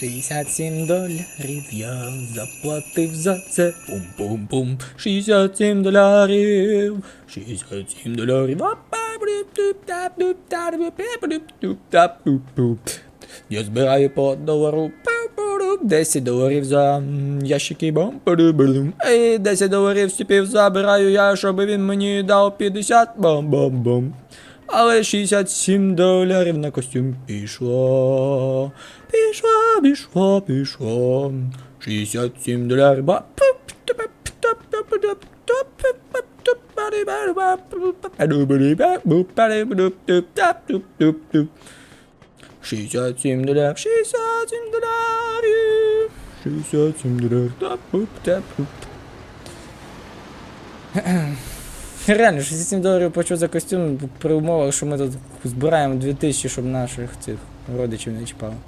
67 доларів я заплатив за це. Пум-пум-пум. 67 доларів. 67 доларів. Я збираю по долару. 10 доларів за ящики бом. Ей, 10 доларів стіпів забираю я, щоб він мені дав 50 бом-бом-бом. Але 67 доларів на костюм пішло. Пішло, пішло. 67 доларів. ба- 67 доларів, 67 доларів, 67 доларів, тап-пуп, тап-пуп. Реально, 67 доларів почув за костюм при умовах, що ми тут збираємо 2000, щоб наших цих родичів не чіпали.